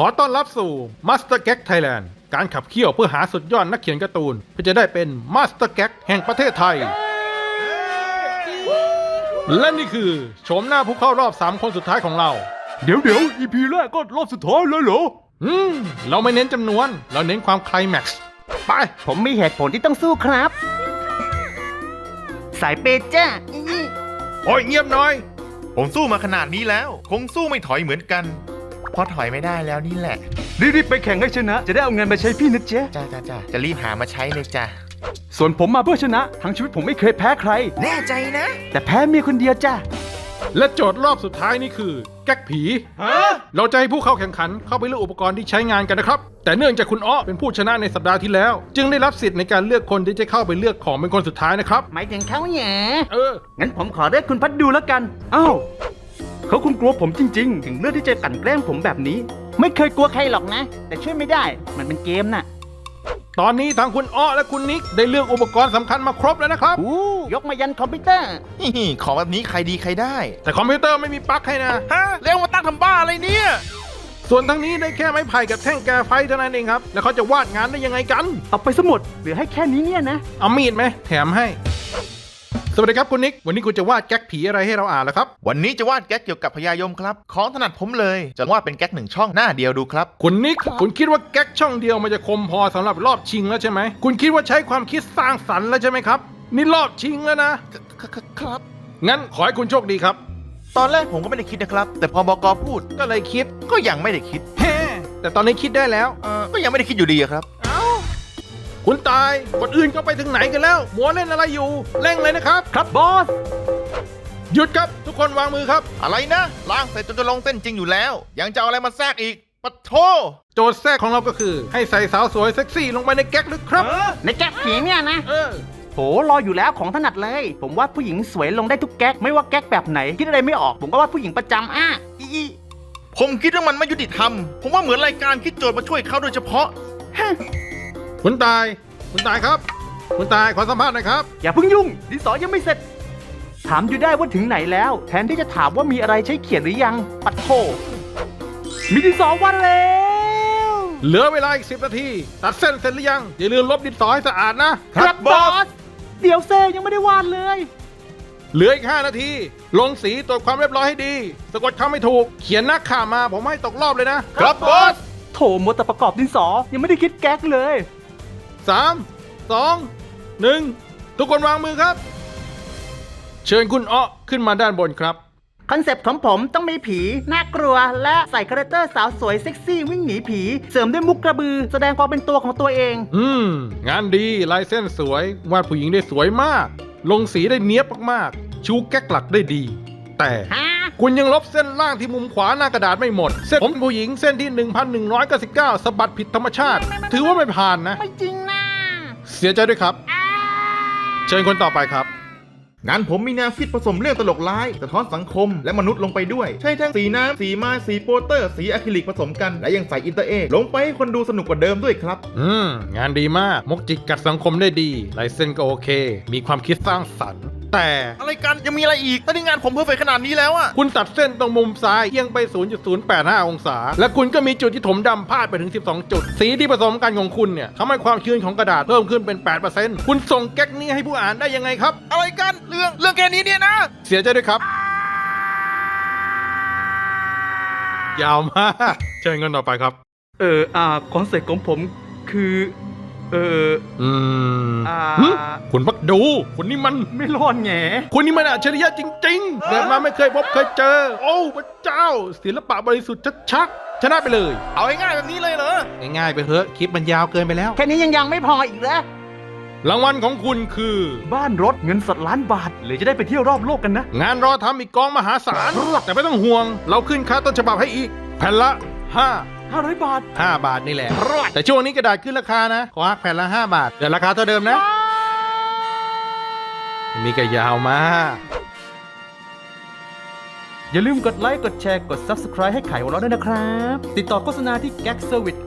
ขอต้อนรับสู่ Master Gag Thailand การขับเคี่ยวเพื่อหาสุดยอดนักเขียนการ์ตูน เพื่อจะได้เป็น Master Gag แห่งประเทศไทย และนี่คือโฉมหน้าผู้เข้ารอบ 3 คนสุดท้ายของเรา เดี๋ยวเดี๋ยว EP แรกก็รอบสุดท้ายเลยเหรอ อืม เราไม่เน้นจำนวน เราเน้นความไคลแม็กซ์ ไป ผมมีเหตุผลที่ต้องสู้ครับ สายเปย์จ้าอีโอ้ยเงียบหน่อย ผมสู้มาขนาดนี้แล้ว คงสู้ไม่ถอยเหมือนกันเพราะถอยไม่ได้แล้วนี่แหละ รีบๆไปแข่งให้ชนะ จะได้เอาเงินมาใช้พี่นะเจ๊จ้าจ้าจ้าจะรีบหามาใช้เลยจ้าส่วนผมมาเพื่อชนะ ทั้งชีวิตผมไม่เคยแพ้ใคร แน่ใจนะ แต่แพ้เมียคนเดียวจ้าและโจทย์รอบสุดท้ายนี่คือ แก๊กผี เราจะให้ผู้เข้าแข่งขันเข้าไปเลือกอุปกรณ์ที่ใช้งานกันนะครับ แต่เนื่องจากคุณอ้อเป็นผู้ชนะในสัปดาห์ที่แล้ว จึงได้รับสิทธิ์ในการเลือกคนที่จะเข้าไปเลือกของเป็นคนสุดท้ายนะครับ หมายถึงเขาแหย่เออ งั้นผมขอเลือกคุณพัดดูแล้วกัน อ้าว เขาคงกลัวผมจริง ๆ ถึงเลือกที่จะกลั่นแกล้งผมแบบนี้ ไม่เคยกลัวใครหรอกนะ แต่ช่วยไม่ได้มันเป็นเกมน่ะตอนนี้ทางคุณอ้อและคุณนิกได้เลือกอุปกรณ์สำคัญมาครบแล้วนะครับ อู้ยกมายันคอมพิวเตอร์ฮิฮิของแบบนี้ใครดีใครได้ แต่คอมพิวเตอร์ไม่มีปลั๊กให้นะ ฮะแล้วมาตั้งทำบ้าอะไรเนี่ย ส่วนทางนี้ได้แค่ไม้ไผ่กับแท่งแกไฟเท่านั้นเองครับ แล้วเขาจะวาดงานได้ยังไงกัน เอาไปสมุดเหลือให้แค่นี้เนี่ยนะ เอามีดไหมแถมให้ สวัสดีครับคุณนิก วันนี้คุณจะวาดแก๊กผีอะไรให้เราอ่านแล้วครับ วันนี้จะวาดแก๊กเกี่ยวกับพญายมครับ ของถนัดผมเลย จะวาดเป็นแก๊กหนึ่งช่องหน้าเดียวดูครับ คุณนิก คุณคิดว่าแก๊กช่องเดียวมันจะคมพอสำหรับรอบชิงแล้วใช่ไหม คุณคิดว่าใช้ความคิดสร้างสรรค์แล้วใช่ไหมครับ นี่รอบชิงแล้วนะคคครับ งั้นขอให้คุณโชคดีครับ ตอนแรกผมก็ไม่ได้คิดนะครับ แต่พอบอกอพูดก็เลยคิด ก็ยังไม่ได้คิดแฮ่แต่ตอนนี้คิดได้แล้วเออก็ยังไม่ได้คิดอยู่ดีอะครับ คุณตายคนอื่นก็ไปถึงไหนกันแล้วมัวเล่นอะไรอยู่เร่งเลยนะครับ ครับบอส หยุดครับทุกคนวางมือครับ อะไรนะล่างเสร็จจนจะลงเส้นจริงอยู่แล้ว ยังจะเอาอะไรมาแทรกอีกปะโทโจทย์แทรกของเราก็คือ ให้ใส่สาวสวยเซ็กซี่ลงไปในแก๊กลึกครับ ในแก๊กผีเนี่ยนะ เออ โหรออยู่แล้วของถนัดเลย ผมว่าผู้หญิงสวยลงได้ทุกแก๊กไม่ว่าแก๊กแบบไหนคิดอะไรไม่ออก ผมก็ว่าผู้หญิงประจำอะอีอีผมคิดว่ามันไม่ยุติธรรม ผมว่าเหมือนรายการคิดโจทย์มาช่วยเขาโดยเฉพาะ คุณตาย คุณตายครับ คุณตายขอสัมภาษณ์หน่อยครับ อย่าเพิ่งยุ่งดินสอยังไม่เสร็จ ถามอยู่ได้ว่าถึงไหนแล้ว แทนที่จะถามว่ามีอะไรใช้เขียนหรือยัง ปัดโถมีดินสอวันแล้วเหลือเวลาอีกสิบนาที ตัดเส้นเสร็จหรือยัง อย่าลืมลบดินสอให้สะอาดนะครับบอสเดี๋ยวเซยังไม่ได้วาดเลย เหลืออีก5นาที ลงสีตรวจความเรียบร้อยให้ดี สะกดคำไม่ถูก เขียนหน้าข่ามาผมให้ตกรอบเลยนะ ครับบอส โถมัวแต่ประกอบดินสอยังไม่ได้คิดแก๊กเลย 3 2 1ทุกคนวางมือครับ เชิญคุณอ้อขึ้นมาด้านบนครับ คอนเซปต์ของผมต้องมีผี น่ากลัว และใส่คาแรคเตอร์สาวสวยเซ็กซี่วิ่งหนีผี เสริมด้วยมุกกระบือ แสดงความเป็นตัวของตัวเอง อืม งานดีลายเส้นสวย วาดผู้หญิงได้สวยมาก ลงสีได้เนี้ยบมากๆ ชูแก๊กหลักได้ดี แต่ฮะ คุณยังลบเส้นล่างที่มุมขวาหน้ากระดาษไม่หมด เส้นผมผู้หญิงเส้นที่ 1199สะบัดผิดธรรมชาติ ถือว่าไม่ผ่านนะ ไม่จริงนะ เสียใจด้วยครับ เชิญคนต่อไปครับ งานผมมีแนวคิดผสมเรื่องตลกร้ายสะท้อนสังคมและมนุษย์ลงไปด้วย ใช้ทั้งสีน้ำสีไม้สีโปสเตอร์ สีอะคริลิกผสมกัน และยังใส่อินเตอร์เอกลงไปให้คนดูสนุกกว่าเดิมด้วยครับ อืม งานดีมาก มกจิกกัดสังคมได้ดีลายเส้นก็โอเค มีความคิดสร้างสรรค์ แต่อะไรกันยังมีอะไรอีกตอนนี้งานผมเพอร์เฟกขนาดนี้แล้วอะคุณตัดเส้นตรงมุมซ้ายเอียงไป 0.085 องศา และคุณก็มีจุดที่ถมดำพาดไปถึง 12 จุด สีที่ผสมกันของคุณเนี่ยทำให้ความชื้นของกระดาษเพิ่มขึ้นเป็น 8%คุณส่งแก๊กนี้ให้ผู้อ่านได้ยังไงครับ อะไรกันเรื่องเรื่องแค่นี้เนี่ยนะ เสียใจด้วยครับ ยาวมากเชิญกันต่อไปครับ เอออ่าคอนเซ็ปต์ของผมคือ เอออืม อ่า หึคุณพักดู คุณนี่มัน ไม่รอดแงคุณนี่มันอัจฉริยะจริงๆเกิดมาไม่เคยพบเคยเจอ โอ้พระเจ้า ศิลปะบริสุทธิ์ชัดๆชนะไปเลย เอาง่ายๆแบบนี้เลยเหรอ ง่ายๆไปเถอะคลิปมันยาวเกินไปแล้ว แค่นี้ยังยังไม่พออีกเหรอรางวัลของคุณคือ บ้านรถเงินสดล้านบาทหรือจะได้ไปเที่ยวรอบโลกกันนะ งานรอทำอีกกองมหาศาล แต่ไม่ต้องห่วง เราขึ้นค่าต้นฉบับให้อีก แผ่นละ 5 500 บาท 5 บาทนี่แหละแต่ช่วงนี้กระดาษขึ้นราคานะขอหักแผ่นละ 5 บาทแต่ราคาเท่าเดิมนะ มีกระยาวมากอย่าลืมกดไลค์ กดแชร์ กด Subscribe ให้ไขของเราด้วยนะครับ ติดต่อโฆษณาที่ gagservice